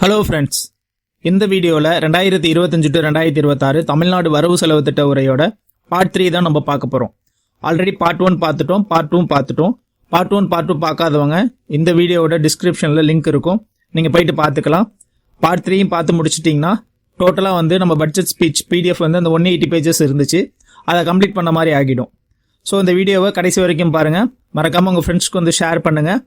Hello friends இந்த வீடியோவில் ரெண்டாயிரத்தி இருபத்தஞ்சு டு ரெண்டாயிரத்தி இருபத்தாறு தமிழ்நாடு வரவு செலவு திட்ட உரையோட பார்ட் த்ரீ தான் நம்ம பார்க்க போகிறோம் ஆல்ரெடி பார்ட் ஒன் பார்த்துட்டோம் பார்ட் டூ பார்த்துட்டோம். பார்ட் ஒன் பார்ட் டூ பார்க்காதவங்க இந்த வீடியோவோட டிஸ்கிரிப்ஷனில் லிங்க் இருக்கும். நீங்கள் போயிட்டு பார்த்துக்கலாம். பார்ட் த்ரீயும் பார்த்து முடிச்சிட்டிங்கன்னா டோட்டலாக வந்து நம்ம பட்ஜெட் ஸ்பீச் பிடிஎஃப் வந்து அந்த ஒன் எயிட்டி பேஜஸ் இருந்துச்சு. அதை கம்ப்ளீட் பண்ண மாதிரி ஆகிடும். ஸோ இந்த வீடியோவை கடைசி வரைக்கும் பாருங்கள் மறக்காமல் உங்கள் ஃப்ரெண்ட்ஸ்க்கு வந்து ஷேர் பண்ணுங்கள்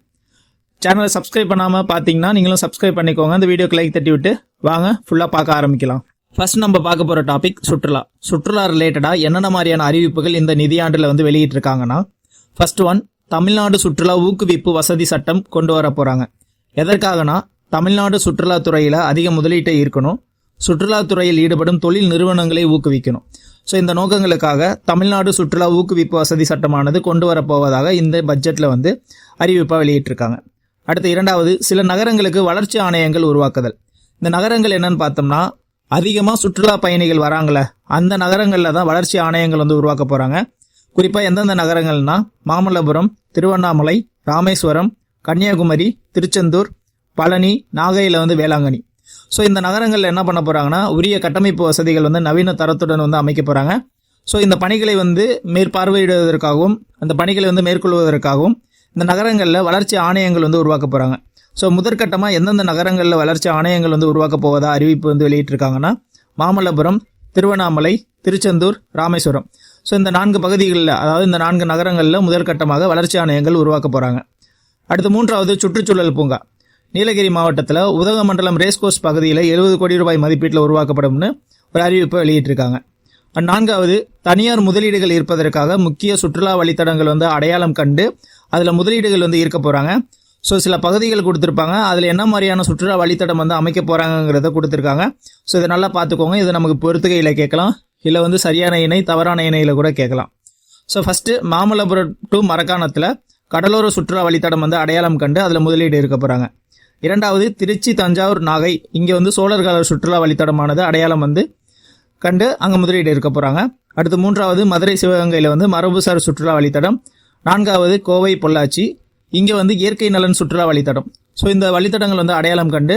சேனலை சப்ஸ்கிரைப் பண்ணாமல் பார்த்தீங்கன்னா நீங்களும் சப்ஸ்கிரைப் பண்ணிக்கோங்க. இந்த வீடியோக்கு லைக் தட்டி விட்டு வாங்க. ஃபுல்லாக பார்க்க ஆரம்பிக்கலாம். ஃபர்ஸ்ட் நம்ம பார்க்க போகிற டாபிக் சுற்றுலா. சுற்றுலா ரிலேட்டடாக என்னென்ன மாதிரியான அறிவிப்புகள் இந்த நிதியாண்டில் வந்து வெளியிட்டிருக்காங்கன்னா ஃபர்ஸ்ட் ஒன் தமிழ்நாடு சுற்றுலா ஊக்குவிப்பு வசதி சட்டம் கொண்டு வர போகிறாங்க எதற்காகனா தமிழ்நாடு சுற்றுலாத்துறையில் அதிக முதலீட்டை ஈர்க்கணும். சுற்றுலாத்துறையில் ஈடுபடும் தொழில் நிறுவனங்களை ஊக்குவிக்கணும். ஸோ இந்த நோக்கங்களுக்காக தமிழ்நாடு சுற்றுலா ஊக்குவிப்பு வசதி சட்டமானது கொண்டு வரப்போவதாக இந்த பட்ஜெட்டில் வந்து அறிவிப்பாக வெளியிட்டிருக்காங்க. அடுத்து இரண்டாவது சில நகரங்களுக்கு வளர்ச்சி ஆணையங்கள் உருவாக்குதல். இந்த நகரங்கள் என்னன்னு பார்த்தோம்னா அதிகமாக சுற்றுலா பயணிகள் வராங்களே அந்த நகரங்களில் தான் வளர்ச்சி ஆணையங்கள் வந்து உருவாக்க போகிறாங்க குறிப்பாக எந்தெந்த நகரங்கள்னா மாமல்லபுரம் திருவண்ணாமலை ராமேஸ்வரம் கன்னியாகுமரி திருச்செந்தூர் பழனி நாகையில் வந்து வேளாங்கண்ணி. ஸோ இந்த நகரங்களில் என்ன பண்ண போகிறாங்கன்னா உரிய கட்டமைப்பு வசதிகள் வந்து நவீன தரத்துடன் வந்து அமைக்க போகிறாங்க ஸோ இந்த பணிகளை வந்து மேற்பார்வையிடுவதற்காகவும் அந்த பணிகளை வந்து மேற்கொள்வதற்காகவும் இந்த நகரங்களில் வளர்ச்சி ஆணையங்கள் வந்து உருவாக்க போகிறாங்க ஸோ முதற்கட்டமாக எந்தெந்த நகரங்களில் வளர்ச்சி ஆணையங்கள் வந்து உருவாக்க போவதா அறிவிப்பு வந்து வெளியிட்டிருக்காங்கன்னா மாமல்லபுரம் திருவண்ணாமலை திருச்செந்தூர் ராமேஸ்வரம். ஸோ இந்த நான்கு பகுதிகளில் அதாவது இந்த நான்கு நகரங்களில் முதற்கட்டமாக வளர்ச்சி ஆணையங்கள் உருவாக்க போகிறாங்க அடுத்து மூன்றாவது சுற்றுச்சூழல் பூங்கா. நீலகிரி மாவட்டத்தில் உதகமண்டலம் ரேஸ்கோர்ஸ் பகுதியில் எழுபது கோடி ரூபாய் மதிப்பீட்டில் உருவாக்கப்படும்னு ஒரு அறிவிப்பை வெளியிட்டிருக்காங்க. நான்காவது தனியார் முதலீடுகள் இருப்பதற்காக முக்கிய சுற்றுலா வழித்தடங்கள் வந்து அடையாளம் கண்டு அதில் முதலீடுகள் வந்து ஈர்க்க போகிறாங்க ஸோ சில பகுதிகள் கொடுத்துருப்பாங்க. அதில் என்ன மாதிரியான சுற்றுலா வழித்தடம் வந்து அமைக்க போகிறாங்கிறத கொடுத்துருக்காங்க. ஸோ இதை நல்லா பார்த்துக்கோங்க. இது நமக்கு பொறுத்துகையில் கேட்கலாம். இல்லை வந்து சரியான இணை தவறான இணையில் கூட கேட்கலாம். ஸோ ஃபஸ்ட்டு மாமல்லபுரம் டு மரக்காணத்தில் கடலோர சுற்றுலா வழித்தடம் வந்து அடையாளம் கண்டு அதில் முதலீடு இருக்க போகிறாங்க இரண்டாவது திருச்சி தஞ்சாவூர் நாகை. இங்கே வந்து சோழர் கால சுற்றுலா வழித்தடமானது அடையாளம் வந்து கண்டு அங்கே முதலீடு இருக்க போகிறாங்க அடுத்து மூன்றாவது மதுரை சிவகங்கையில் வந்து மரபுசார் சுற்றுலா வழித்தடம் நான்காவது கோவை பொள்ளாச்சி. இங்கே வந்து இயற்கை நலன் சுற்றுலா வழித்தடம். ஸோ இந்த வழித்தடங்கள் வந்து அடையாளம் கண்டு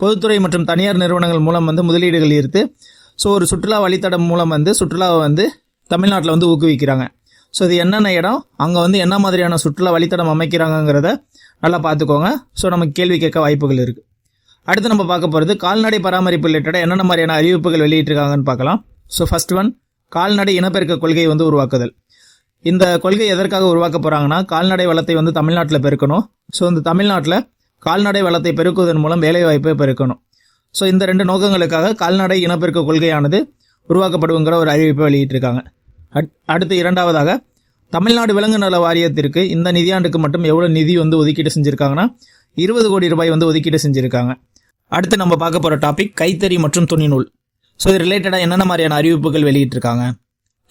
பொதுத்துறை மற்றும் தனியார் நிறுவனங்கள் மூலம் வந்து முதலீடுகள் ஈர்த்து ஸோ ஒரு சுற்றுலா வழித்தடம் மூலம் வந்து சுற்றுலாவை வந்து தமிழ்நாட்டில் வந்து ஊக்குவிக்கிறாங்க. ஸோ இது என்னென்ன இடம்? அங்கே வந்து என்ன மாதிரியான சுற்றுலா வழித்தடம் அமைக்கிறாங்கங்கிறத நல்லா பார்த்துக்கோங்க. ஸோ நமக்கு கேள்வி கேட்க வாய்ப்புகள் இருக்குது அடுத்து நம்ம பார்க்க போகிறது கால்நடை பராமரிப்பு ரிலேட்டடாக என்னென்ன மாதிரியான அறிவிப்புகள் வெளியிட்டிருக்காங்கன்னு பார்க்கலாம். ஸோ ஃபஸ்ட் ஒன் கால்நடை இனப்பெருக்க கொள்கையை வந்து உருவாக்குதல். இந்த கொள்கை எதற்காக உருவாக்க போகிறாங்கன்னா கால்நடை வளத்தை வந்து தமிழ்நாட்டில் பெருக்கணும். ஸோ இந்த தமிழ்நாட்டில் கால்நடை வளத்தை பெருக்குவதன் மூலம் வேலைவாய்ப்பை பெருக்கணும். ஸோ இந்த ரெண்டு நோக்கங்களுக்காக கால்நடை இனப்பெருக்க கொள்கையானது உருவாக்கப்படுங்கிற ஒரு அறிவிப்பை வெளியிட்டிருக்காங்க. அட்- அடுத்து இரண்டாவதாக தமிழ்நாடு விலங்கு நல வாரியத்திற்கு இந்த நிதியாண்டுக்கு மட்டும் எவ்வளோ நிதி வந்து ஒதுக்கீடு செஞ்சுருக்காங்கன்னா இருபது கோடி ரூபாய் வந்து ஒதுக்கீடு செஞ்சுருக்காங்க. அடுத்து நம்ம பார்க்க போகிற டாபிக் கைத்தறி மற்றும் துணிநூல். ஸோ இது ரிலேட்டடாக என்னென்ன மாதிரியான அறிவிப்புகள் வெளியிட்டிருக்காங்க?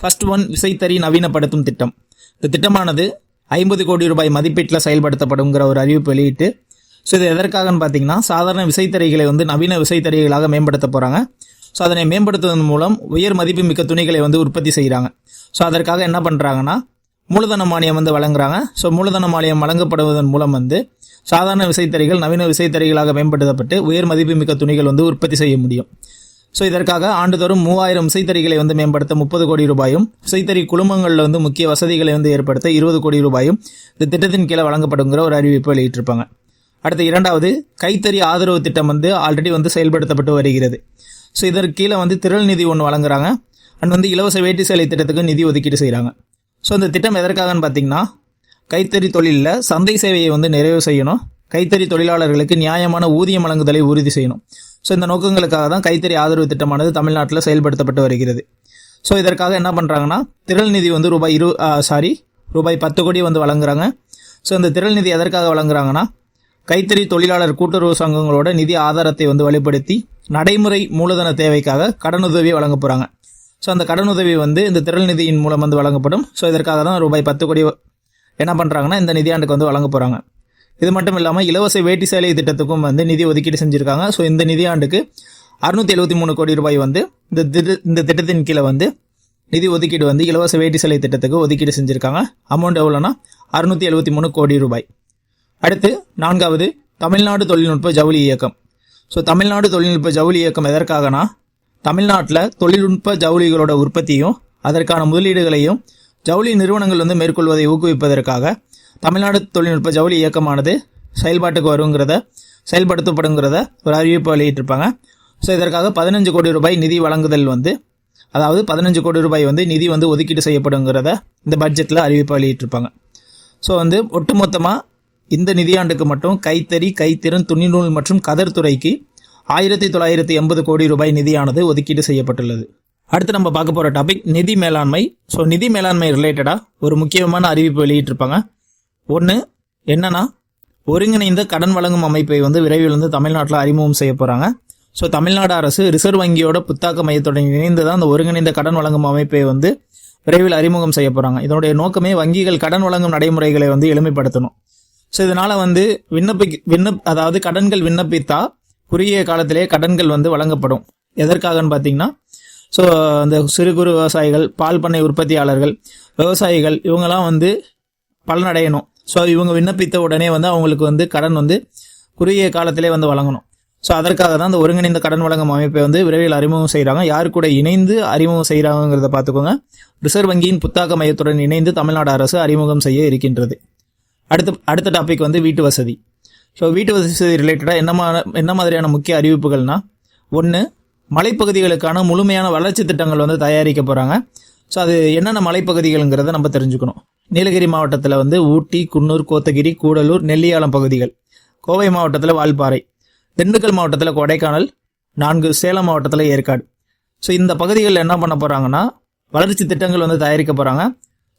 ஃபர்ஸ்ட் ஒன் விசைத்தறி நவீனப்படுத்தும் திட்டம். இந்த திட்டமானது ஐம்பது கோடி ரூபாய் மதிப்பீட்டில் செயல்படுத்தப்படுங்கிற ஒரு அறிவிப்பு வெளியிட்டு ஸோ இது எதற்காகன்னு பார்த்தீங்கன்னா சாதாரண விசைத்தறிகளை வந்து நவீன விசைத்தறிகளாக மேம்படுத்த போகிறாங்க ஸோ அதனை மேம்படுத்துவதன் மூலம் உயர் மதிப்புமிக்க துணிகளை வந்து உற்பத்தி செய்கிறாங்க ஸோ அதற்காக என்ன பண்ணுறாங்கன்னா மூலதன மானியம் வந்து வழங்குறாங்க. ஸோ மூலதன மானியம் வழங்கப்படுவதன் மூலம் வந்து சாதாரண விசைத்தறிகள் நவீன விசைத்தறிகளாக மேம்படுத்தப்பட்டு உயர் மதிப்புமிக்க துணிகள் வந்து உற்பத்தி செய்ய முடியும். ஸோ இதற்காக ஆண்டுதோறும் மூவாயிரம் இசைத்தறிகளை வந்து மேம்படுத்த முப்பது கோடி ரூபாயும் இசைத்தறி குழுமங்களில் வந்து முக்கிய வசதிகளை வந்து ஏற்படுத்த இருபது கோடி ரூபாயும் இந்த திட்டத்தின் கீழே வழங்கப்படுங்கிற ஒரு அறிவிப்பு வெளியிட்டிருப்பாங்க. அடுத்து இரண்டாவது கைத்தறி ஆதரவு திட்டம் வந்து ஆல்ரெடி வந்து செயல்படுத்தப்பட்டு வருகிறது. ஸோ இதற்கு கீழே வந்து திரள் நிதி ஒன்று வழங்குறாங்க. அண்ட் வந்து இலவச வேட்டி சேலை திட்டத்துக்கு நிதி ஒதுக்கீடு செய்கிறாங்க ஸோ அந்த திட்டம் எதற்காகன்னு பார்த்தீங்கன்னா கைத்தறி தொழிலில் சந்தை சேவையை வந்து நிறைவு செய்யணும். கைத்தறி தொழிலாளர்களுக்கு நியாயமான ஊதியம் வழங்குதலை உறுதி செய்யணும். ஸோ இந்த நோக்கங்களுக்காக தான் கைத்தறி ஆதரவு திட்டமானது தமிழ்நாட்டில் செயல்படுத்தப்பட்டு வருகிறது. ஸோ இதற்காக என்ன பண்ணுறாங்கன்னா திரள் நிதி வந்து ரூபாய் இரு சாரி ரூபாய் பத்து கோடி வந்து வழங்குறாங்க. ஸோ இந்த திரள் நிதி எதற்காக வழங்குறாங்கன்னா கைத்தறி தொழிலாளர் கூட்டுறவு சங்கங்களோட நிதி ஆதாரத்தை வந்து வலுப்படுத்தி நடைமுறை மூலதன தேவைக்காக கடனுதவி வழங்க போகிறாங்க ஸோ அந்த கடனுதவி வந்து இந்த திரள் நிதியின் மூலம் வந்து வழங்கப்படும். ஸோ இதற்காக தான் ரூபாய் பத்து கோடி என்ன பண்ணுறாங்கன்னா இந்த நிதியாண்டுக்கு வந்து வழங்க போகிறாங்க இது மட்டும் இல்லாமல் இலவச வேட்டி சேலை திட்டத்துக்கும் வந்து நிதி ஒதுக்கீடு செஞ்சுருக்காங்க. ஸோ இந்த நிதியாண்டுக்கு அறுநூத்தி எழுபத்தி மூணு கோடி ரூபாய் வந்து இந்த திட்ட இந்த திட்டத்தின் கீழே வந்து நிதி ஒதுக்கீடு வந்து இலவச வேட்டி சேலை திட்டத்துக்கு ஒதுக்கீடு செஞ்சுருக்காங்க. அமௌண்ட் எவ்வளோனா அறுநூத்தி எழுபத்தி மூணு கோடி ரூபாய். அடுத்து நான்காவது தமிழ்நாடு தொழில்நுட்ப ஜவுளி இயக்கம். ஸோ தமிழ்நாடு தொழில்நுட்ப ஜவுளி இயக்கம் எதற்காகனா தமிழ்நாட்டில் தொழில்நுட்ப ஜவுளிகளோட உற்பத்தியும் அதற்கான முதலீடுகளையும் ஜவுளி நிறுவனங்கள் வந்து மேற்கொள்வதை ஊக்குவிப்பதற்காக தமிழ்நாடு தொழில்நுட்ப ஜவுளி இயக்கமானது செயல்பாட்டுக்கு வருங்கிறத செயல்படுத்தப்படுங்கிறத ஒரு அறிவிப்பு வெளியிட்டிருப்பாங்க. ஸோ இதற்காக பதினஞ்சு கோடி ரூபாய் நிதி வழங்குதல் வந்து அதாவது பதினஞ்சு கோடி ரூபாய் வந்து நிதி வந்து ஒதுக்கீடு செய்யப்படுங்கிறத இந்த பட்ஜெட்டில் அறிவிப்பு வெளியிட்டிருப்பாங்க. ஸோ வந்து ஒட்டுமொத்தமாக இந்த நிதியாண்டுக்கு மட்டும் கைத்தறி கைத்திறன் துணிநூல் மற்றும் கதர் துறைக்கு ஆயிரத்தி தொள்ளாயிரத்தி எண்பது கோடி ரூபாய் நிதியானது ஒதுக்கீடு செய்யப்பட்டுள்ளது. அடுத்து நம்ம பார்க்க போகிற டாபிக் நிதி மேலாண்மை. ஸோ நிதி மேலாண்மை ரிலேட்டடாக ஒரு முக்கியமான அறிவிப்பு வெளியிட்டிருப்பாங்க. ஒன்று என்னன்னா ஒருங்கிணைந்த கடன் வழங்கும் அமைப்பை வந்து விரைவில் வந்து தமிழ்நாட்டில் அறிமுகம் செய்ய போகிறாங்க ஸோ தமிழ்நாடு அரசு ரிசர்வ் வங்கியோட புத்தாக்க மையத்துடன் இணைந்து தான் அந்த ஒருங்கிணைந்த கடன் வழங்கும் அமைப்பை வந்து விரைவில் அறிமுகம் செய்ய போகிறாங்க இதனுடைய நோக்கமே வங்கிகள் கடன் வழங்கும் நடைமுறைகளை வந்து எளிமைப்படுத்தணும். ஸோ இதனால் வந்து விண்ணப்பி விண்ணப் அதாவது கடன்கள் விண்ணப்பித்தா குறுகிய காலத்திலே கடன்கள் வந்து வழங்கப்படும். எதற்காகன்னு பார்த்தீங்கன்னா ஸோ அந்த சிறு குறு விவசாயிகள் பால் பண்ணை உற்பத்தியாளர்கள் விவசாயிகள் இவங்கெல்லாம் வந்து பலனடையணும். ஸோ இவங்க விண்ணப்பித்த உடனே வந்து அவங்களுக்கு வந்து கடன் வந்து குறுகிய காலத்திலே வந்து வழங்கணும். ஸோ அதற்காக தான் அந்த ஒருங்கிணைந்த கடன் வழங்கும் அமைப்பை வந்து விரைவில் அறிமுகம் செய்கிறாங்க யார் கூட இணைந்து அறிமுகம் செய்கிறாங்கிறத பார்த்துக்கோங்க. ரிசர்வ் வங்கியின் புத்தாக்க மையத்துடன் இணைந்து தமிழ்நாடு அரசு அறிமுகம் செய்ய இருக்கின்றது. அடுத்த அடுத்த டாபிக் வந்து வீட்டு வசதி. ஸோ வீட்டு வசதி ரிலேட்டடாக என்ன என்ன மாதிரியான முக்கிய அறிவிப்புகள்னா ஒன்று மலைப்பகுதிகளுக்கான முழுமையான வளர்ச்சி திட்டங்கள் வந்து தயாரிக்க போகிறாங்க ஸோ அது என்னென்ன மலைப்பகுதிகள்ங்கிறத நம்ம தெரிஞ்சுக்கணும். நீலகிரி மாவட்டத்தில் வந்து ஊட்டி குன்னூர் கோத்தகிரி கூடலூர் நெல்லியாலம் பகுதிகள். கோவை மாவட்டத்தில் வால்பாறை. திண்டுக்கல் மாவட்டத்தில் கொடைக்கானல். நான்கு சேலம் மாவட்டத்தில் ஏற்காடு. ஸோ இந்த பகுதிகளில் என்ன பண்ண போகிறாங்கன்னா வளர்ச்சி திட்டங்கள் வந்து தயாரிக்க போகிறாங்க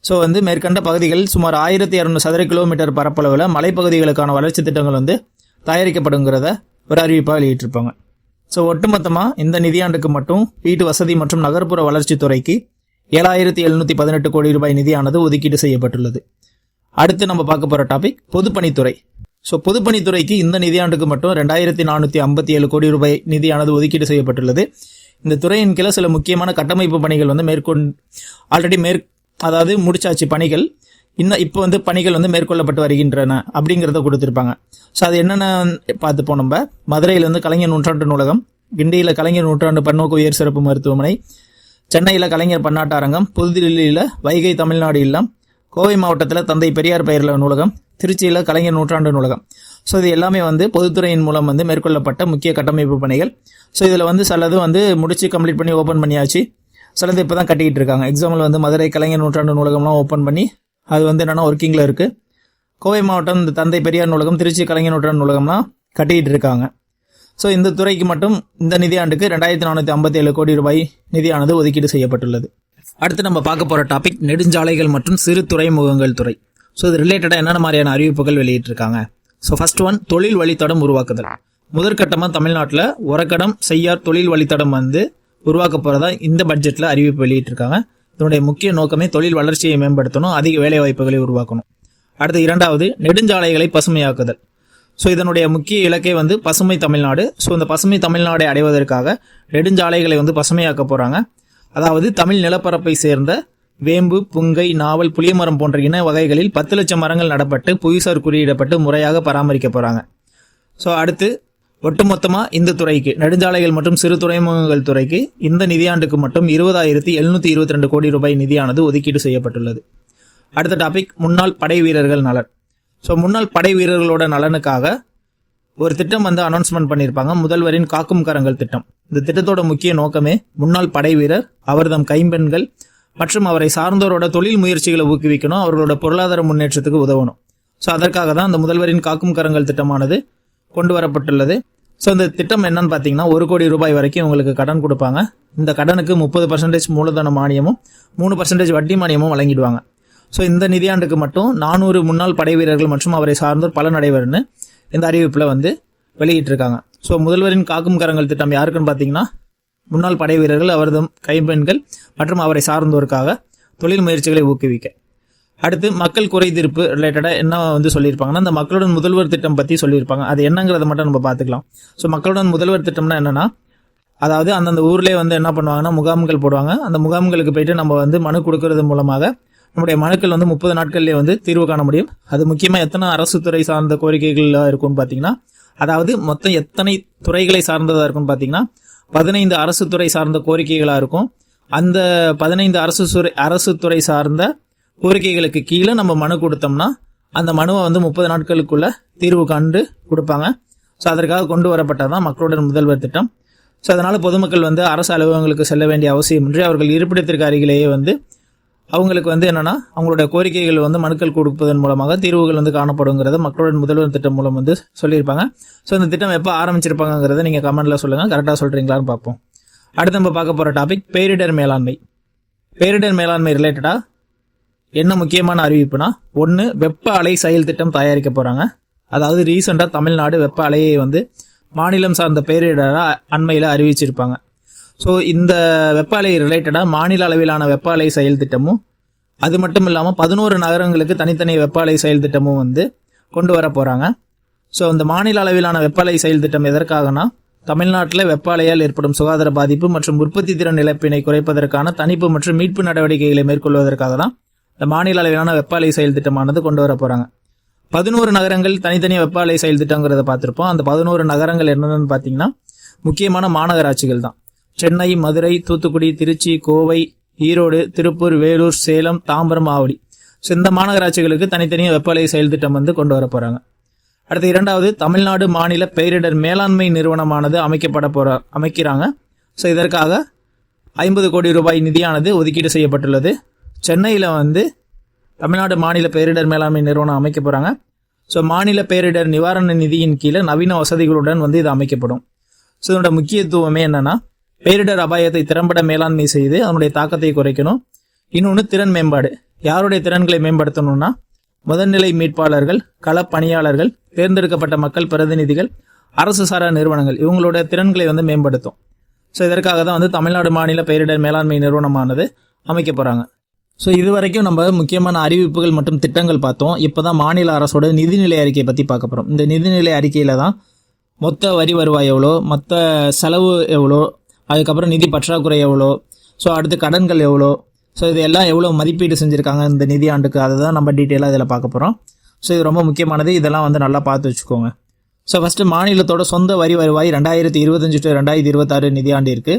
ஸோ வந்து மேற்கண்ட பகுதிகள் சுமார் ஆயிரத்தி இரநூறு சதுர கிலோமீட்டர் பரப்பளவில் மலைப்பகுதிகளுக்கான வளர்ச்சி திட்டங்கள் வந்து தயாரிக்கப்படுங்கிறத ஒரு அறிவிப்பாக வெளியிட்டிருப்பாங்க. ஸோ ஒட்டுமொத்தமாக இந்த நிதியாண்டுக்கு மட்டும் வீட்டு வசதி மற்றும் நகர்ப்புற வளர்ச்சித்துறைக்கு ஏழாயிரத்தி எழுநூற்றி பதினெட்டு கோடி ரூபாய் நிதியானது ஒதுக்கீடு செய்யப்பட்டுள்ளது. அடுத்து நம்ம பார்க்க போற டாபிக் பொதுப்பணித்துறை. ஸோ பொதுப்பணித்துறைக்கு இந்த நிதியாண்டுக்கு மட்டும் ரெண்டாயிரத்தி நானூற்றி ஐம்பத்தி ஏழு கோடி ரூபாய் நிதியானது ஒதுக்கீடு செய்யப்பட்டுள்ளது. இந்த துறையின் கீழே சில முக்கியமான கட்டமைப்பு பணிகள் வந்து மேற்கொண்டு ஆல்ரெடி மேற் அதாவது முடிச்சாச்சு பணிகள். இன்னும் இப்போ வந்து பணிகள் வந்து மேற்கொள்ளப்பட்டு வருகின்றன அப்படிங்கிறத கொடுத்துருப்பாங்க. ஸோ அது என்னென்ன பார்த்துப்போம் நம்ம மதுரையில் வந்து கலைஞர் நூற்றாண்டு நூலகம் கிண்டியில் கலைஞர் நூற்றாண்டு பன்னோக்கு உயர் சிறப்பு மருத்துவமனை சென்னையில் கலைஞர் பன்னாட்டு அரங்கம் புதுதில்லியில் வைகை தமிழ்நாடு இல்லம் கோவை மாவட்டத்தில் தந்தை பெரியார் பெயரில் நூலகம் திருச்சியில் கலைஞர் நூற்றாண்டு நூலகம். ஸோ இது எல்லாமே வந்து பொதுத்துறையின் மூலம் வந்து மேற்கொள்ளப்பட்ட முக்கிய கட்டமைப்பு பணிகள். ஸோ இதில் வந்து சிலது வந்து முடிச்சு கம்ப்ளீட் பண்ணி ஓப்பன் பண்ணியாச்சு. சிலது இப்போ தான் கட்டிக்கிட்டு இருக்காங்க. எக்ஸாம்பிள் வந்து மதுரை கலைஞர் நூற்றாண்டு நூலகம்லாம் ஓப்பன் பண்ணி அது வந்து என்னென்னா ஒர்க்கிங்கில் இருக்குது கோவை மாவட்டம் தந்தை பெரியார் நூலகம் திருச்சி கலைஞர் நூற்றாண்டு நூலகம்லாம் கட்டிக்கிட்டு இருக்காங்க. ஸோ இந்த துறைக்கு மட்டும் இந்த நிதியாண்டுக்கு ரெண்டாயிரத்தி நானூற்றி ஐம்பத்தி ஏழு கோடி ரூபாய் நிதியானது ஒதுக்கீடு செய்யப்பட்டுள்ளது. அடுத்து நம்ம பார்க்க போகிற டாபிக் நெடுஞ்சாலைகள் மற்றும் சிறு துறைமுகங்கள் துறை. ஸோ இது ரிலேட்டடாக என்னென்ன மாதிரியான அறிவிப்புகள் வெளியிட்டிருக்காங்க? ஸோ ஃபர்ஸ்ட் ஒன் தொழில் வழித்தடம் உருவாக்குதல். முதற்கட்டமாக தமிழ்நாட்டில் உரக்கடம் செய்யார் தொழில் வழித்தடம் வந்து உருவாக்க போகிறதா இந்த பட்ஜெட்டில் அறிவிப்பு வெளியிட்டிருக்காங்க. இதனுடைய முக்கிய நோக்கமே தொழில் வளர்ச்சியை மேம்படுத்தணும் அதிக வேலை வாய்ப்புகளை உருவாக்கணும். அடுத்து இரண்டாவது நெடுஞ்சாலைகளை பசுமையாக்குதல். ஸோ இதனுடைய முக்கிய இலக்கை வந்து பசுமை தமிழ்நாடு. ஸோ இந்த பசுமை தமிழ்நாடை அடைவதற்காக நெடுஞ்சாலைகளை வந்து பசுமையாக்க போகிறாங்க அதாவது தமிழ் நிலப்பரப்பை சேர்ந்த வேம்பு புங்கை நாவல் புளியமரம் போன்ற இன வகைகளில் பத்து லட்சம் மரங்கள் நடப்பட்டு புவிசார் குறியிடப்பட்டு முறையாக பராமரிக்க போகிறாங்க ஸோ அடுத்து ஒட்டுமொத்தமாக இந்த துறைக்கு நெடுஞ்சாலைகள் மற்றும் சிறு துறைமுகங்கள் துறைக்கு இந்த நிதியாண்டுக்கு மட்டும் இருபதாயிரத்தி எழுநூற்றி இருபத்தி ரெண்டு கோடி ரூபாய் நிதியானது ஒதுக்கீடு செய்யப்பட்டுள்ளது. அடுத்த டாபிக் முன்னாள் படை வீரர்கள் நலன். ஸோ முன்னாள் படை வீரர்களோட நலனுக்காக ஒரு திட்டம் வந்து அனௌன்ஸ்மெண்ட் பண்ணியிருப்பாங்க முதல்வரின் காக்கும் கரங்கள் திட்டம். இந்த திட்டத்தோட முக்கிய நோக்கமே முன்னாள் படை வீரர் அவர்தம் கைம்பெண்கள் மற்றும் அவரை சார்ந்தோரோட தொழில் முயற்சிகளை ஊக்குவிக்கணும் அவர்களோட பொருளாதார முன்னேற்றத்துக்கு உதவணும். ஸோ அதற்காக தான் அந்த முதல்வரின் காக்கும் கரங்கள் திட்டமானது கொண்டு வரப்பட்டுள்ளது. ஸோ இந்த திட்டம் என்னன்னு பார்த்தீங்கன்னா ஒரு கோடி ரூபாய் வரைக்கும் உங்களுக்கு கடன் கொடுப்பாங்க. இந்த கடனுக்கு முப்பது பர்சன்டேஜ் மூலதன மானியமும் மூணு பர்சன்டேஜ் வட்டி மானியமும் வழங்கிடுவாங்க. ஸோ இந்த நிதியாண்டுக்கு மட்டும் நானூறு முன்னாள் படை வீரர்கள் மற்றும் அவரை சார்ந்தோர் பலனடைவர்னு இந்த அறிவிப்பில் வந்து வெளியிட்டிருக்காங்க. ஸோ முதல்வரின் காக்கும் கரங்கள் திட்டம் யாருக்குன்னு பார்த்தீங்கன்னா முன்னாள் படை வீரர்கள் அவரது கைப்பெண்கள் மற்றும் அவரை சார்ந்தோருக்காக தொழில் முயற்சிகளை ஊக்குவிக்க. அடுத்து மக்கள் குறை தீர்ப்பு ரிலேட்டடாக என்ன வந்து சொல்லியிருப்பாங்கன்னா அந்த மக்களுடன் முதல்வர் திட்டம் பற்றி சொல்லியிருப்பாங்க. அது என்னங்கிறத மட்டும் நம்ம பார்த்துக்கலாம் ஸோ மக்களுடன் முதல்வர் திட்டம்னா என்னென்னா அதாவது அந்தந்த ஊர்லேயே வந்து என்ன பண்ணுவாங்கன்னா முகாம்கள் போடுவாங்க. அந்த முகாம்களுக்கு போயிட்டு நம்ம வந்து மனு கொடுக்கறது மூலமாக நம்முடைய மனுக்கள் வந்து முப்பது நாட்கள்லேயே வந்து தீர்வு காண முடியும். அது முக்கியமாக எத்தனை அரசு துறை சார்ந்த கோரிக்கைகளாக இருக்கும்னு பார்த்தீங்கன்னா அதாவது மொத்தம் எத்தனை துறைகளை சார்ந்ததாக இருக்கும்னு பார்த்தீங்கன்னா பதினைந்து அரசு துறை சார்ந்த கோரிக்கைகளாக இருக்கும். அந்த பதினைந்து அரசு துறை அரசு துறை சார்ந்த கோரிக்கைகளுக்கு கீழே நம்ம மனு கொடுத்தோம்னா அந்த மனுவை வந்து முப்பது நாட்களுக்குள்ள தீர்வு கண்டு கொடுப்பாங்க. ஸோ அதற்காக கொண்டு வரப்பட்டதான் மக்களுடன் முதல்வர் திட்டம். ஸோ அதனால் பொதுமக்கள் வந்து அரசு அலுவலகங்களுக்கு செல்ல வேண்டிய அவசியமின்றி அவர்கள் இருப்பிடத்திற்கு அருகிலேயே வந்து அவங்களுக்கு வந்து என்னன்னா அவங்களுடைய கோரிக்கைகள் வந்து மனுக்கள் கொடுப்பதன் மூலமாக தீர்வுகள் வந்து காணப்படுங்கிறத மக்களுடன் முதல்வர் திட்டம் மூலம் வந்து சொல்லியிருப்பாங்க. ஸோ இந்த திட்டம் எப்போ ஆரம்பிச்சிருப்பாங்கிறத நீங்கள் கமெண்ட்ல சொல்லுங்கள் கரெக்டாக சொல்கிறீங்களான்னு பார்ப்போம். அடுத்து நம்ம பார்க்க போகிற டாபிக் பேரிடர் மேலாண்மை. பேரிடர் மேலாண்மை ரிலேட்டடாக என்ன முக்கியமான அறிவிப்புனா ஒன்று வெப்ப அலை செயல் திட்டம் தயாரிக்க போகிறாங்க அதாவது ரீசெண்டாக தமிழ்நாடு வெப்ப அலையை வந்து மாநிலம் சார்ந்த பேரிடராக அண்மையில் அறிவிச்சிருப்பாங்க. ஸோ இந்த வெப்ப அலை ரிலேட்டடாக மாநில அளவிலான வெப்ப அலை செயல் திட்டமும் அது மட்டும் இல்லாமல் பதினோரு நகரங்களுக்கு தனித்தனி வெப்ப அலை செயல் திட்டமும் வந்து கொண்டு வர போகிறாங்க ஸோ இந்த மாநில அளவிலான வெப்ப அலை செயல் திட்டம் எதற்காகனா தமிழ்நாட்டில் வெப்ப அலையால் ஏற்படும் சுகாதார பாதிப்பு மற்றும் உற்பத்தி திறன் இழப்பினை குறைப்பதற்கான தணிப்பு மற்றும் மீட்பு நடவடிக்கைகளை மேற்கொள்வதற்காக தான் இந்த மாநில அளவிலான வெப்ப அலை செயல் திட்டமானது கொண்டு வர போகிறாங்க பதினோரு நகரங்கள் தனித்தனி வெப்ப அலை செயல் திட்டங்கிறத பார்த்துருப்போம். அந்த பதினோரு நகரங்கள் என்னென்னு பார்த்தீங்கன்னா முக்கியமான மாநகராட்சிகள் தான் சென்னை மதுரை தூத்துக்குடி திருச்சி கோவை ஈரோடு திருப்பூர் வேலூர் சேலம் தாம்பரம் ஆவடி. ஸோ இந்த மாநகராட்சிகளுக்கு தனித்தனியாக வெப்பநிலை செயல் திட்டம் வந்து கொண்டு வர போகிறாங்க அடுத்து இரண்டாவது தமிழ்நாடு மாநில பேரிடர் மேலாண்மை நிறுவனமானது அமைக்கப்பட போற அமைக்கிறாங்க. ஸோ இதற்காக ஐம்பது கோடி ரூபாய் நிதியானது ஒதுக்கீடு செய்யப்பட்டுள்ளது. சென்னையில் வந்து தமிழ்நாடு மாநில பேரிடர் மேலாண்மை நிறுவனம் அமைக்க போகிறாங்க ஸோ மாநில பேரிடர் நிவாரண நிதியின் கீழே நவீன வசதிகளுடன் வந்து இது அமைக்கப்படும். ஸோ இதோட முக்கியத்துவமே என்னன்னா பேரிடர் அபாயத்தை திறம்பட மேலாண்மை செய்து அதனுடைய தாக்கத்தை குறைக்கணும். இன்னொன்று திறன் மேம்பாடு. யாருடைய திறன்களை மேம்படுத்தணும்னா முதல்நிலை மீட்பாளர்கள் களப்பணியாளர்கள் தேர்ந்தெடுக்கப்பட்ட மக்கள் பிரதிநிதிகள் அரசு சாரா நிறுவனங்கள் இவங்களோட திறன்களை வந்து மேம்படுத்தும். ஸோ இதற்காக தான் வந்து தமிழ்நாடு மாநில பேரிடர் மேலாண்மை நிறுவனமானது அமைக்க போகிறாங்க ஸோ இது வரைக்கும் நம்ம முக்கியமான அறிவிப்புகள் மற்றும் திட்டங்கள் பார்த்தோம். இப்போ தான் மாநில அரசோட நிதிநிலை அறிக்கையை பற்றி பார்க்க போகிறோம் இந்த நிதிநிலை அறிக்கையில் தான் மொத்த வரி வருவாய் எவ்வளோ மொத்த செலவு எவ்வளோ அதுக்கப்புறம் நிதி பற்றாக்குறை எவ்வளோ? ஸோ அடுத்து கடன்கள் எவ்வளோ? ஸோ இதெல்லாம் எவ்வளோ மதிப்பீடு செஞ்சுருக்காங்க இந்த நிதி ஆண்டுக்கு? அதை தான் நம்ம டீட்டெயிலாக இதில் பார்க்க போகிறோம் ஸோ இது ரொம்ப முக்கியமானது. இதெல்லாம் வந்து நல்லா பார்த்து வச்சுக்கோங்க. ஸோ ஃபஸ்ட்டு மாநிலத்தோட சொந்த வரி வருவாய் ரெண்டாயிரத்தி இருபத்தஞ்சு டு ரெண்டாயிரத்தி இருபத்தாறு நிதியாண்டிற்கு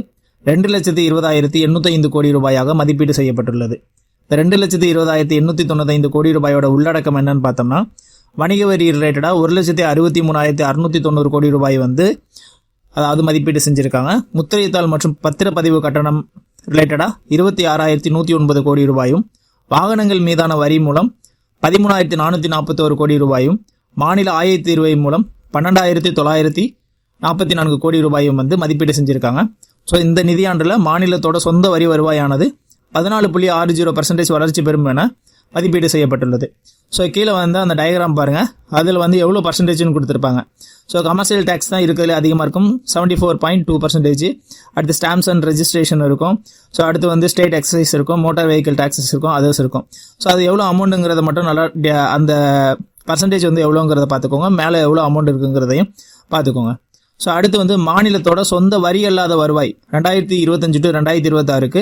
ரெண்டு லட்சத்தி இருபதாயிரத்தி எண்ணூற்றைந்து கோடி ரூபாயாக மதிப்பீடு செய்யப்பட்டுள்ளது. இந்த ரெண்டு லட்சத்தி இருபதாயிரத்தி எண்ணூற்றி தொண்ணூத்தைந்து கோடி ரூபாயோட உள்ளடக்கம் என்னன்னு பார்த்தோம்னா வணிக வரி ரிலேட்டடாக ஒரு லட்சத்தி அறுபத்தி மூணாயிரத்தி அறுநூற்றி தொண்ணூறு கோடி ரூபாய் வந்து அதாவது மதிப்பீடு செஞ்சுருக்காங்க. முத்திரைத்தாள் மற்றும் பத்திரப்பதிவு கட்டணம் ரிலேட்டடாக இருபத்தி ஆறாயிரத்தி நூற்றி ஒன்பது கோடி ரூபாயும் வாகனங்கள் மீதான வரி மூலம் பதிமூணாயிரத்தி நானூற்றி நாற்பத்தோரு கோடி ரூபாயும் மாநில ஆய தீர்வை மூலம் பன்னெண்டாயிரத்தி தொள்ளாயிரத்தி நாற்பத்தி நான்கு கோடி ரூபாயும் வந்து மதிப்பீடு செஞ்சுருக்காங்க. ஸோ இந்த நிதியாண்டில் மாநிலத்தோட சொந்த வரி வருவாயானது பதினாலு புள்ளி ஆறு ஜீரோ பர்சன்டேஜ் வளர்ச்சி பெறும் என மதிப்பீடு செய்யப்பட்டுள்ளது. ஸோ கீழே வந்து அந்த டயக்ராம் பாருங்கள் அதில் வந்து எவ்வளோ பர்சன்டேஜ்னு கொடுத்துருப்பாங்க. ஸோ கமர்ஷியல் டேக்ஸ் தான் இருக்கிறதுல அதிகமாக இருக்கும். Seventy four point two percentage அடுத்து ஸ்டாம்ப்ஸ் அண்ட் ரெஜிஸ்ட்ரேஷன் இருக்கும். ஸோ அடுத்து வந்து ஸ்டேட் எக்ஸசைஸ் இருக்கும். மோட்டார் வெஹிக்கிள் டேக்ஸஸ் இருக்கும். அதர்ஸ் இருக்கும். ஸோ அது எவ்வளோ அமௌண்ட்டுங்கிறத மட்டும் நல்லா அந்த பர்சன்டேஜ் வந்து எவ்வளோங்கிறத பார்த்துக்கோங்க. மேலே எவ்வளோ அமௌண்ட் இருக்குங்கிறதையும் பார்த்துக்கோங்க. ஸோ அடுத்து வந்து மாநிலத்தோட சொந்த வரி அல்லாத வருவாய் ரெண்டாயிரத்தி இருபத்தஞ்சு டு ரெண்டாயிரத்தி இருபத்தாறுக்கு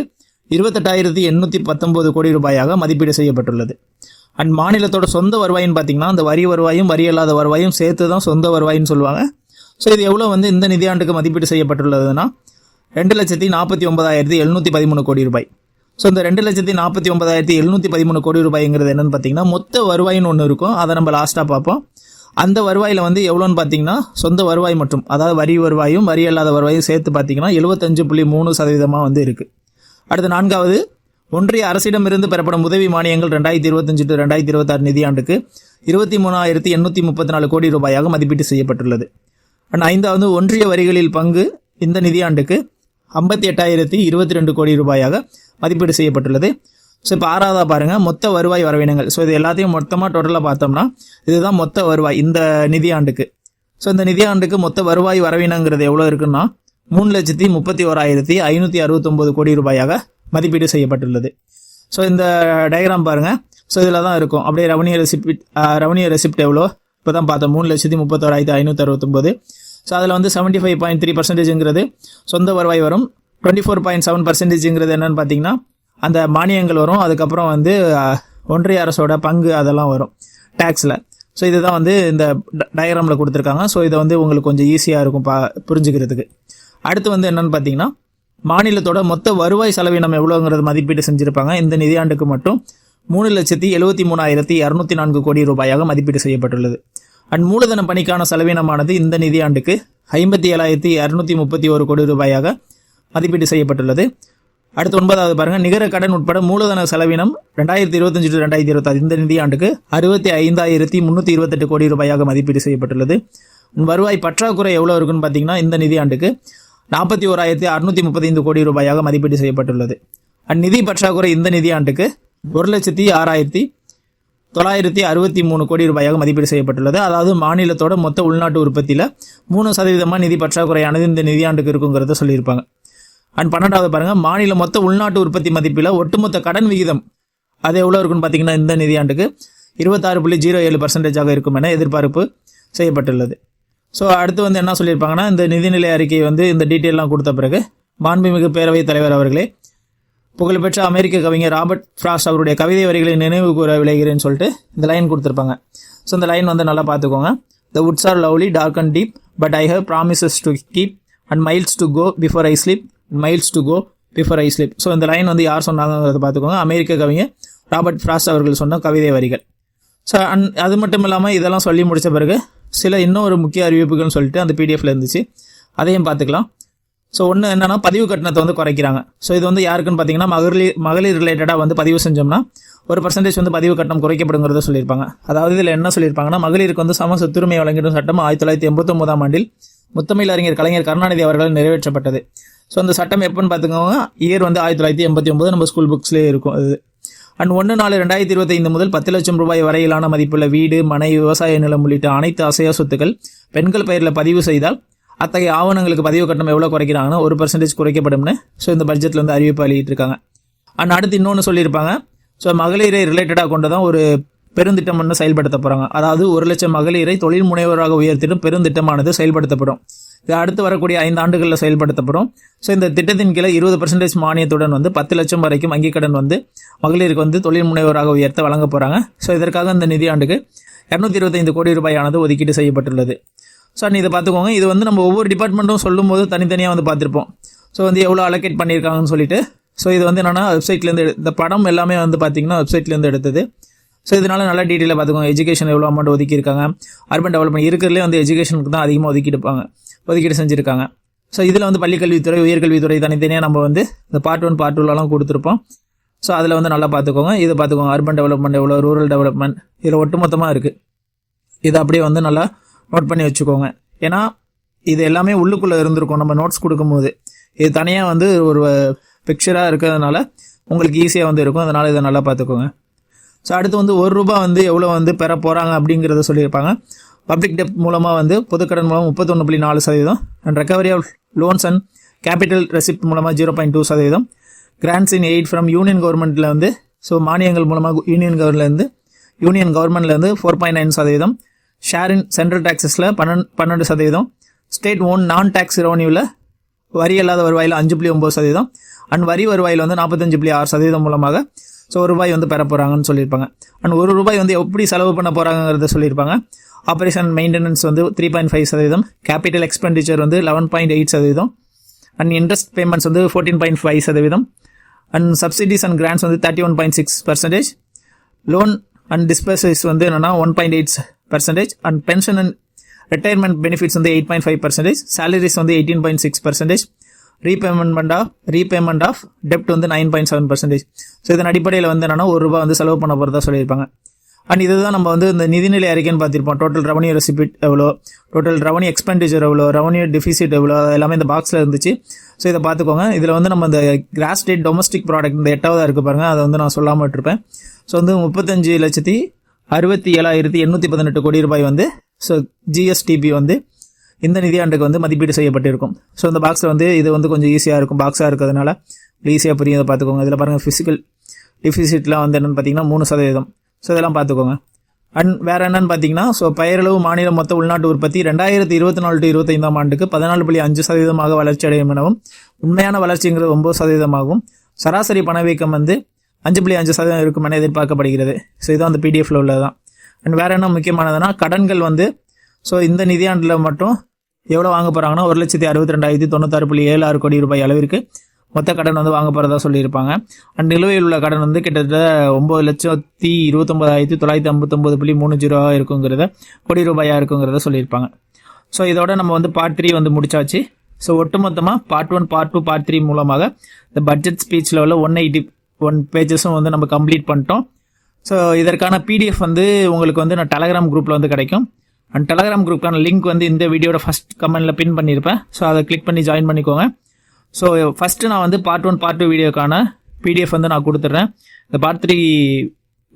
இருபத்தெட்டாயிரத்தி எண்ணூற்றி பத்தொம்போது கோடி ரூபாயாக மதிப்பீடு செய்யப்பட்டுள்ளது. அண்ட் மாநிலத்தோட சொந்த வருவாயின்னு பார்த்தீங்கன்னா அந்த வரி வருவாயும் வரி அல்லாத வருவாயும் சேர்த்து தான் சொந்த வருவாயின்னு சொல்லுவாங்க. ஸோ இது எவ்வளோ வந்து இந்த நிதியாண்டுக்கு மதிப்பீடு செய்யப்பட்டுள்ளதுன்னா ரெண்டு லட்சத்தி நாற்பத்தி ஒன்பதாயிரத்தி எழுநூற்றி பதிமூணு கோடி ரூபாய். ஸோ இந்த ரெண்டு லட்சத்தி நாற்பத்தி ஒன்பதாயிரத்தி எழுநூற்றி பதிமூணு கோடி ரூபாய்ங்கிறது என்னன்னு பார்த்தீங்கன்னா மொத்த வருவாயின்னு ஒன்று இருக்கும். அதை நம்ம லாஸ்ட்டாக பார்ப்போம். அந்த வருவாயில் வந்து எவ்வளோன்னு பார்த்தீங்கன்னா சொந்த வருவாய் மற்றும் அதாவது வரி வருவாயும் வரி அல்லாத வருவாயும் சேர்த்து பார்த்தீங்கன்னா எழுபத்தஞ்சு புள்ளி மூணு சதவீதமாக வந்து இருக்குது அடுத்து நான்காவது ஒன்றிய அரசிடமிருந்து பெறப்படும் உதவி மானியங்கள் ரெண்டாயிரத்தி இருபத்தஞ்சு டு ரெண்டாயிரத்தி இருபத்தாறு நிதியாண்டுக்கு இருபத்தி மூணாயிரத்தி எண்ணூற்றி முப்பத்தி நாலு கோடி ரூபாயாக மதிப்பீடு செய்யப்பட்டுள்ளது. அண்ட் ஐந்தாவது ஒன்றிய வரிகளில் பங்கு இந்த நிதியாண்டுக்கு ஐம்பத்தி எட்டாயிரத்தி இருபத்தி ரெண்டு கோடி ரூபாயாக மதிப்பீடு செய்யப்பட்டுள்ளது. ஸோ இப்போ ஆறாவதாக பாருங்கள் மொத்த வருவாய் வரவினங்கள். ஸோ இது எல்லாத்தையும் மொத்தமாக டோட்டலாக பார்த்தோம்னா இதுதான் மொத்த வருவாய் இந்த நிதியாண்டுக்கு. ஸோ இந்த நிதியாண்டுக்கு மொத்த வருவாய் வரவினங்கிறது எவ்வளோ இருக்குன்னா மூணு லட்சத்தி முப்பத்தி ஓராயிரத்தி ஐநூற்றி அறுபத்தொம்போது கோடி ரூபாயாக மதிப்பீடு செய்யப்பட்டுள்ளது. ஸோ இந்த டயக்ராம் பாருங்கள் ஸோ இதில் தான் இருக்கும். அப்படியே ரெவன்யூ ரெசிப்ட் ரெவன்யூ ரெசிப்ட் எவ்வளோ? இப்போ தான் பார்த்தோம். மூணு லட்சத்தி முப்பத்தோராயிரத்தி ஐநூற்றி அறுபத்தொம்போது ஸோ அதில் வந்து செவன்ட்டி ஃபைவ் பாயிண்ட் த்ரீ பர்சன்டேஜுங்கிறது சொந்த வருவாய் வரும். டுவெண்ட்டி ஃபோர் பாயிண்ட் செவன் பர்சன்டேஜுங்கிறது என்னன்னு பார்த்தீங்கன்னா அந்த மானியங்கள் வரும். அதுக்கப்புறம் வந்து ஒன்றிய அரசோட பங்கு அதெல்லாம் வரும். டேக்ஸில் ஸோ இதுதான் வந்து இந்த டயக்ராமில் கொடுத்துருக்காங்க. ஸோ இதை வந்து உங்களுக்கு கொஞ்சம் ஈஸியாக இருக்கும் பா புரிஞ்சுக்கிறதுக்கு. அடுத்து வந்து என்னன்னு பார்த்தீங்கன்னா மாநிலத்தோட மொத்த வருவாய் செலவினம் எவ்வளோங்கிறது மதிப்பீடு செஞ்சுருப்பாங்க. இந்த நிதியாண்டுக்கு மட்டும் மூணு லட்சத்தி எழுபத்தி மூணாயிரத்தி இரநூத்தி நான்கு கோடி ரூபாயாக மதிப்பீடு செய்யப்பட்டுள்ளது. அண்ட் மூலதன பணிக்கான செலவினமானது இந்த நிதியாண்டுக்கு ஐம்பத்தி ஏழாயிரத்தி இரநூத்தி முப்பத்தி ஒரு கோடி ரூபாயாக மதிப்பீடு செய்யப்பட்டுள்ளது. அடுத்து ஒன்பதாவது பாருங்கள் நிகர கடன் உட்பட மூலதன செலவினம் ரெண்டாயிரத்தி இருபத்தஞ்சு டு ரெண்டாயிரத்தி இருபத்தாறு இந்த நிதியாண்டுக்கு அறுபத்தி ஐந்தாயிரத்தி முந்நூற்றி இருபத்தெட்டு கோடி ரூபாயாக மதிப்பீடு செய்யப்பட்டுள்ளது. வருவாய் பற்றாக்குறை எவ்வளோ இருக்குன்னு பார்த்தீங்கன்னா இந்த நிதியாண்டுக்கு நாற்பத்தி ஓராயிரத்தி அறுநூத்தி முப்பத்தைந்து கோடி ரூபாயாக மதிப்பீடு செய்யப்பட்டுள்ளது. அந்நிதி பற்றாக்குறை இந்த நிதியாண்டுக்கு ஒரு லட்சத்தி ஆறாயிரத்தி தொள்ளாயிரத்தி அறுபத்தி மூணு கோடி ரூபாயாக மதிப்பீடு செய்யப்பட்டுள்ளது. அதாவது மாநிலத்தோட மொத்த உள்நாட்டு உற்பத்தியில் மூணு சதவீதமாக நிதி பற்றாக்குறையானது இந்த நிதியாண்டுக்கு இருக்குங்கிறத சொல்லியிருப்பாங்க. அண்ட் பன்னெண்டாவது பாருங்கள் மாநில மொத்த உள்நாட்டு உற்பத்தி மதிப்பில் ஒட்டுமொத்த கடன் விகிதம் அது எவ்வளோ இருக்குன்னு பார்த்தீங்கன்னா இந்த நிதியாண்டுக்கு இருபத்தாறு புள்ளி ஜீரோ ஏழு பர்சன்டேஜாக இருக்கும் என எதிர்பார்ப்பு செய்யப்பட்டுள்ளது. ஸோ அடுத்து வந்து என்ன சொல்லியிருப்பாங்கன்னா இந்த நிதிநிலை அறிக்கை வந்து இந்த டீட்டெயிலாம் கொடுத்த பிறகு மாண்புமிகு பேரவைத் தலைவர் அவர்களே புகழ்பெற்ற அமெரிக்க கவிஞர் ராபர்ட் ஃப்ராஸ் அவருடைய கவிதை வரிகளை நினைவு கூற விளைகிறேன்னு சொல்லிட்டு இந்த லைன் கொடுத்துருப்பாங்க. ஸோ இந்த லைன் வந்து நல்லா பார்த்துக்கோங்க. The woods are lovely dark and deep but I have promises to keep and miles to go before I sleep miles to go before I sleep so இந்த லைன் வந்து யார் சொன்னாங்கிறத பார்த்துக்கோங்க. அமெரிக்க கவிஞர் ராபர்ட் ஃப்ராஸ் அவர்கள் சொன்ன கவிதை வரிகள். ஸோ அந் அது மட்டும் இல்லாமல் இதெல்லாம் சொல்லி முடித்த பிறகு சில இன்னும் ஒரு முக்கிய அறிவிப்புகள்னு சொல்லிட்டு அந்த பிடிஎஃப்ல இருந்துச்சு. அதையும் பார்த்துக்கலாம். ஸோ ஒன்று என்னன்னா பதிவு கட்டணத்தை வந்து குறைக்கிறாங்க. ஸோ இது வந்து யாருக்குன்னு பார்த்தீங்கன்னா மகளிர் மகளிர் ரிலேட்டடாக வந்து பதிவு செஞ்சோம்னா ஒரு பர்சன்டேஜ் வந்து பதிவு கட்டணம் குறைக்கப்படுங்கிறத சொல்லியிருப்பாங்க. அதாவது இதில் என்ன சொல்லியிருப்பாங்கன்னா மகளிருக்கு வந்து சம சொத்துரிமை வழங்கிடும் சட்டம் ஆயிரத்தி தொள்ளாயிரத்தி எண்பத்தொம்பதாம் ஆண்டில் முத்தமிழ் அறிஞர் கலைஞர் கருணாநிதி அவர்கள் நிறைவேற்றப்பட்டது. ஸோ அந்த சட்டம் எப்போன்னு பார்த்துக்கோங்க. இயர் வந்து ஆயிரத்தி தொள்ளாயிரத்தி எண்பத்தி ஒன்பது. நம்ம ஸ்கூல் புக்ஸ்லேயே இருக்கும் அது. அண்ட் ஒன்று நாலு ரெண்டாயிரத்தி இருபத்தைந்து முதல் பத்து லட்சம் ரூபாய் வரையிலான மதிப்புள்ள வீடு மனை விவசாய நிலம் உள்ளிட்ட அனைத்து அசையா சொத்துக்கள் பெண்கள் பெயரில் பதிவு செய்தால் அத்தகைய ஆவணங்களுக்கு பதிவு கட்டணம் எவ்வளோ குறைக்கிறாங்கன்னா ஒரு பர்சன்டேஜ் குறைக்கப்படும்னு ஸோ இந்த பட்ஜெட்டில் வந்து அறிவிப்பு வெளியிட்டிருக்காங்க. அண்ட் அடுத்து இன்னொன்று சொல்லியிருப்பாங்க. ஸோ மகளிரை ரிலேட்டடாக கொண்டு தான் ஒரு பெருந்திட்டம் ஒன்று செயல்படுத்த போகிறாங்க அதாவது ஒரு லட்சம் மகளிரை தொழில் முனைவராக உயர்த்திடும் பெருந்திட்டமானது செயல்படுத்தப்படும். இது அடுத்து வரக்கூடிய ஐந்து ஆண்டுகளில் செயல்படுத்தப்படும். ஸோ இந்த திட்டத்தின் கீழே இருபது பர்சன்டேஜ் மானியத்துடன் வந்து பத்து லட்சம் வரைக்கும் வங்கிக் கடன் வந்து மகளிருக்கு வந்து தொழில் முனைவராக உயர்த்த வழங்க போகிறாங்க ஸோ இதற்காக இந்த நிதியாண்டுக்கு இரநூத்தி இருபத்தைந்து கோடி ரூபாயானது ஒதுக்கீடு செய்யப்பட்டுள்ளது. ஸோ இதை பார்த்துக்கோங்க. இது வந்து நம்ம ஒவ்வொரு டிபார்ட்மெண்ட்டும் சொல்லும் போது தனித்தனியாக வந்து பார்த்துருப்போம். ஸோ வந்து எவ்வளோ அலோகேட் பண்ணியிருக்காங்கன்னு சொல்லிட்டு. ஸோ இது வந்து என்னென்னா வெப்சைட்லேருந்து இந்த படம் எல்லாமே வந்து பார்த்திங்கன்னா வெப்சைட்லேருந்து எடுத்தது. ஸோ இதனால் நல்லா டீட்டெயிலாக பார்த்துக்கோங்க. எஜுகேஷன் எவ்வளோ அமௌண்ட் ஒதுக்கியிருக்காங்க. அர்பன் டெவலப்மெண்ட் இருக்கிறதுலே வந்து எஜுகேஷனுக்கு தான் அதிகமாக ஒதுக்கிடுப்பாங்க ஒதுக்கீடு செஞ்சுருக்காங்க. ஸோ இதில் வந்து பள்ளிக்கல்வித்துறை உயர்கல்வித்துறை தனித்தனியாக நம்ம வந்து இந்த பார்ட் ஒன் பார்ட் டூலலாம் கொடுத்துருப்போம். ஸோ அதில் வந்து நல்லா பார்த்துக்கோங்க. இதை பார்த்துக்கோங்க. அர்பன் டெவலப்மெண்ட் எவ்வளோ ரூரல் டெவலப்மெண்ட் இதில் ஒட்டுமொத்தமாக இருக்குது இதை அப்படியே வந்து நல்லா நோட் பண்ணி வச்சுக்கோங்க. ஏன்னா இது எல்லாமே உள்ளுக்குள்ளே இருந்திருக்கும். நம்ம நோட்ஸ் கொடுக்கும்போது. இது தனியாக வந்து ஒரு பிக்சராக இருக்கிறதுனால உங்களுக்கு ஈஸியாக வந்து இருக்கும். அதனால் இதை நல்லா பார்த்துக்கோங்க. ஸோ அடுத்து வந்து ஒரு ரூபா வந்து எவ்வளோ வந்து பெற போகிறாங்க அப்படிங்கிறத சொல்லியிருப்பாங்க. பப்ளிக் டெப்ட் மூலமாக வந்து பொதுக்கடன் மூலம் முப்பத்தொன்று புள்ளி நாலு சதவீதம். And recovery of loans and capital receipt மூலமாக ஜீரோ பாயிண்ட் டூ சதவீதம். Grants in aid from union கவர்மெண்ட்டில் வந்து ஸோ மானியங்கள் மூலமாக யூனியன் கவர்மெண்ட்லேருந்து யூனியன் கவர்மெண்ட்லேருந்து ஃபோர் பாயிண்ட் நைன் சதவீதம். ஷேர் இன் சென்ட்ரல் டேக்ஸஸில் பன்னெண்டு பன்னெண்டு சதவீதம். ஸ்டேட் ஓன் நான் டேக்ஸ் ரெவன்யூவில் வரி அல்லாத வருவாயில் அஞ்சு புள்ளி ஒம்பது சதவீதம். அண்ட் வரி வருவாயில் வந்து நாற்பத்தஞ்சு புள்ளி ஆறு சதவீதம் மூலமாக ஸோ ஒரு ரூபாய் வந்து பெற போகிறாங்கன்னு சொல்லியிருப்பாங்க. அண்ட் ஒரு ரூபாய் வந்து எப்படி செலவு பண்ண போகிறாங்கிறத சொல்லியிருப்பாங்க. ஆப்ரேஷன் மெயின்டெனன்ஸ் வந்து த்ரீ பாயிண்ட் ஃபைவ் சதவீதம். கேபிட்டல் எக்ஸ்பெண்டிச்சர் வந்து லெவன் பாயிண்ட் எயிட் சதவீதம். அண்ட் இன்ட்ரெஸ்ட் பேமெண்ட்ஸ் வந்து ஃபோர்டீன் பாயிண்ட் ஃபைவ் சதவீதம். அண்ட் சப்சிடிஸ் அண்ட் கிராண்ட்ஸ் வந்து thirty one point six percentage loan and disbursements வந்து என்னன்னா one point eight percentage and pension and retirement benefits வந்து eight point five percentage salaries வந்து eighteen point six percentage repayment of repayment of டெப்ட் வந்து nine point seven percentage so இதன் அடிப்படையில் வந்து என்னன்னா ஒரு ரூபா வந்து செலவு பண்ண போகிறதா சொல்லியிருப்பாங்க. அண்ட் இது தான் நம்ம வந்து இந்த நிதிநிலை அறிக்கைன்னு பார்த்திருப்போம். டோட்டல் ரெவன்யூ ரெசிபிட் எவ்வளோ? டோட்டல் ரெவன்யூ எக்ஸ்பெண்டிச்சர் எவ்வளோ? ரெவன்யூ டெபிசிட் எவ்வளோ? எல்லாமே இந்த பாக்ஸில் இருந்துச்சு. ஸோ இதை பார்த்துக்கோங்க. இதில் வந்து நம்ம இந்த கிராஸ் ஸ்டேட் டொமஸ்டிக் ப்ராடக்ட் இந்த எட்டாவதாக இருக்குது பாருங்கள் அதை வந்து நான் சொல்லாமல் விட்டுருப்பேன். ஸோ வந்து முப்பத்தஞ்சு லட்சத்தி அறுபத்தி ஏழாயிரத்தி எண்ணூற்றி பதினெட்டு கோடி ரூபாய் வந்து ஸோ ஜிஎஸ்டிபி வந்து இந்த நிதியாண்டுக்கு வந்து மதிப்பீடு செய்யப்பட்டிருக்கும். ஸோ இந்த பாக்ஸில் வந்து இது வந்து கொஞ்சம் ஈஸியாக இருக்கும். பாக்ஸாக இருக்கிறதுனால ஈஸியாக புரியும். இதை பார்த்துக்கோங்க. இதில் பாருங்கள் ஃபிசிக்கல் டிஃபிசிட்லாம் வந்து என்னென்னு பார்த்தீங்கன்னா மூணு சதவீதம். ஸோ இதெல்லாம் பார்த்துக்கோங்க. அண்ட் வேறு என்னன்னு பார்த்தீங்கன்னா ஸோ பயிரளவு மாநில மொத்த உள்நாட்டு உற்பத்தி ரெண்டாயிரத்தி இருபத்தி நாலு டு இருபத்தைந்தாம் ஆண்டுக்கு பதினாலு புள்ளி அஞ்சு சதவீதமாக வளர்ச்சி அடையும் எனவும் உண்மையான வளர்ச்சிங்கிறது ஒம்பது சதவீதமாகவும் சராசரி பணவீக்கம் வந்து அஞ்சு புள்ளி அஞ்சு சதவீதம் இருக்கும் என எதிர்பார்க்கப்படுகிறது. ஸோ இதுதான் அந்த பிடிஎஃப்ல உள்ளதான் அண்ட் வேறு என்ன முக்கியமானதுன்னா கடன்கள் வந்து ஸோ இந்த நிதியாண்டில் மட்டும் எவ்வளோ வாங்க போகிறாங்கன்னா ஒரு லட்சத்தி அறுபத்தி ரெண்டாயிரத்தி தொண்ணூத்தாறு புள்ளி ஏழு ஆறு கோடி ரூபாய் அளவிற்கு மொத்த கடன் வந்து வாங்க போகிறதா சொல்லியிருப்பாங்க. அண்ட் நிலுவையில் உள்ள கடன் வந்து கிட்டத்தட்ட ஒம்பது லட்சத்தி இருபத்தொம்பதாயிரத்தி தொள்ளாயிரத்தி ஐம்பத்தொம்பது புள்ளி மூணு ஜீரோவாக இருக்குங்கிறத கோடி ரூபாயாக இருக்குங்கிறத சொல்லியிருப்பாங்க. ஸோ இதோட நம்ம வந்து பார்ட் த்ரீ வந்து முடிச்சாச்சு. ஸோ ஒட்டுமொத்தமாக part one part two part three மூலமாக இந்த பட்ஜெட் ஸ்பீச்சில் உள்ள ஒன் எயிட்டி ஒன் பேஜஸும் வந்து நம்ம கம்ப்ளீட் பண்ணிட்டோம். ஸோ இதற்கான பிடிஎஃப் வந்து உங்களுக்கு வந்து நான் டெலகிராம் குரூப்பில் வந்து கிடைக்கும். அண்ட் டெலகிராம் குரூப்க்கான லிங்க் வந்து இந்த வீடியோட ஃபஸ்ட் கமெண்ட்டில் பின் பண்ணியிருப்பேன் ஸோ அதை கிளிக் பண்ணி ஜாயின் பண்ணிக்கோங்க. ஸோ ஃபஸ்ட்டு நான் வந்து பார்ட் ஒன் பார்ட் டூ வீடியோக்கான பிடிஎஃப் வந்து நான் கொடுத்துட்றேன். இந்த பார்ட் த்ரீ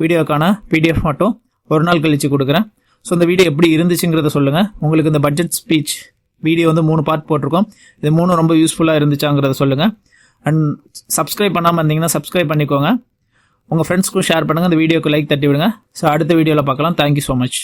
வீடியோக்கான பிடிஎஃப் மட்டும் ஒரு நாள் கழித்து கொடுக்குறேன். ஸோ இந்த வீடியோ எப்படி இருந்துச்சுங்கிறத சொல்லுங்கள் உங்களுக்கு இந்த பட்ஜெட் ஸ்பீச் வீடியோ வந்து மூணு பார்ட் போட்டிருக்கோம். இது மூணும் ரொம்ப யூஸ்ஃபுல்லாக இருந்துச்சாங்கிறத சொல்லுங்கள் அண்ட் சப்ஸ்கிரைப் பண்ணாமல் இருந்தீங்கன்னா சப்ஸ்கிரைப் பண்ணிக்கோங்க. உங்கள் ஃப்ரெண்ட்ஸ்க்கும் ஷேர் பண்ணுங்கள் இந்த வீடியோக்கு லைக் தட்டி விடுங்க. ஸோ அடுத்த வீடியோவில் பார்க்கலாம். Thank you so much